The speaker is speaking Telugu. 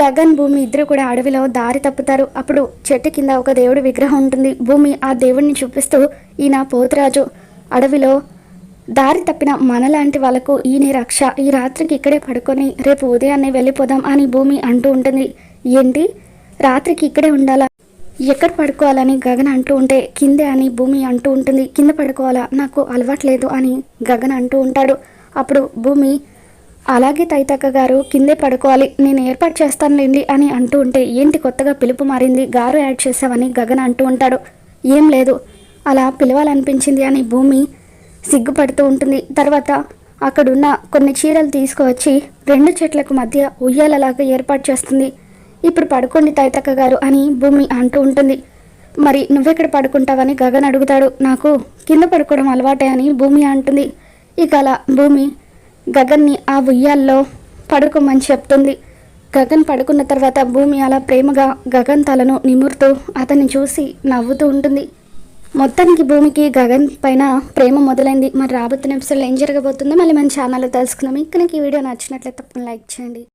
గగన్ భూమి ఇద్దరు కూడా అడవిలో దారి తప్పుతారు. అప్పుడు చెట్టు కింద ఒక దేవుడి విగ్రహం ఉంటుంది. భూమి ఆ దేవుడిని చూపిస్తూ ఈయన పోతురాజు అడవిలో దారి తప్పిన మనలాంటి వాళ్ళకు ఈయన రక్ష. ఈ రాత్రికి ఇక్కడే పడుకొని రేపు ఉదయాన్నే వెళ్ళిపోదాం అని భూమి అంటూ ఉంటుంది. ఏంటి? రాత్రికి ఇక్కడే ఉండాలా? ఎక్కడ పడుకోవాలని గగన్ అంటూ ఉంటే కిందే అని భూమి అంటూ ఉంటుంది. కింద పడుకోవాలా? నాకు అలవాట్లేదు అని గగన్ అంటూ ఉంటాడు. అప్పుడు భూమి అలాగే తైతక్క గారు కిందే పడుకోవాలి నేను ఏర్పాటు చేస్తానులేండి అని అంటూ ఉంటే ఏంటి కొత్తగా పిలుపు మారింది? గారు యాడ్ చేసావని గగన్ అంటూ ఉంటాడు. ఏం లేదు. అలా పిలవాలనిపించింది అని భూమి సిగ్గుపడుతూ ఉంటుంది. తర్వాత అక్కడున్న కొన్ని చీరలు తీసుకువచ్చి రెండు చెట్లకు మధ్య ఉయ్యాలలాగా ఏర్పాటు చేస్తుంది. ఇప్పుడు పడుకోండి తైతక్క గారు అని భూమి అంటూ ఉంటుంది. మరి నువ్వెక్కడ పడుకుంటావని గగన్ అడుగుతాడు. నాకు కింద పడుకోవడం అలవాటే అని భూమి అంటుంది. ఇక అలా భూమి గగన్ని ఆ ఉయ్యాల్లో పడుకోమని చెప్తుంది. గగన్ పడుకున్న తర్వాత భూమి అలా ప్రేమగా గగన్ తలను నిమురుతూ అతన్ని చూసి నవ్వుతూ ఉంటుంది. మొత్తానికి భూమికి గగన్ పైన ప్రేమ మొదలైంది. మరి రాబోతున్న ఎపిసోడ్లో ఏం జరగబోతుందో మళ్ళీ మన ఛానల్లో తెలుసుకుందాం. ఇంకా నాకు ఈ వీడియో నచ్చినట్లయితే తప్పకుండా లైక్ చేయండి.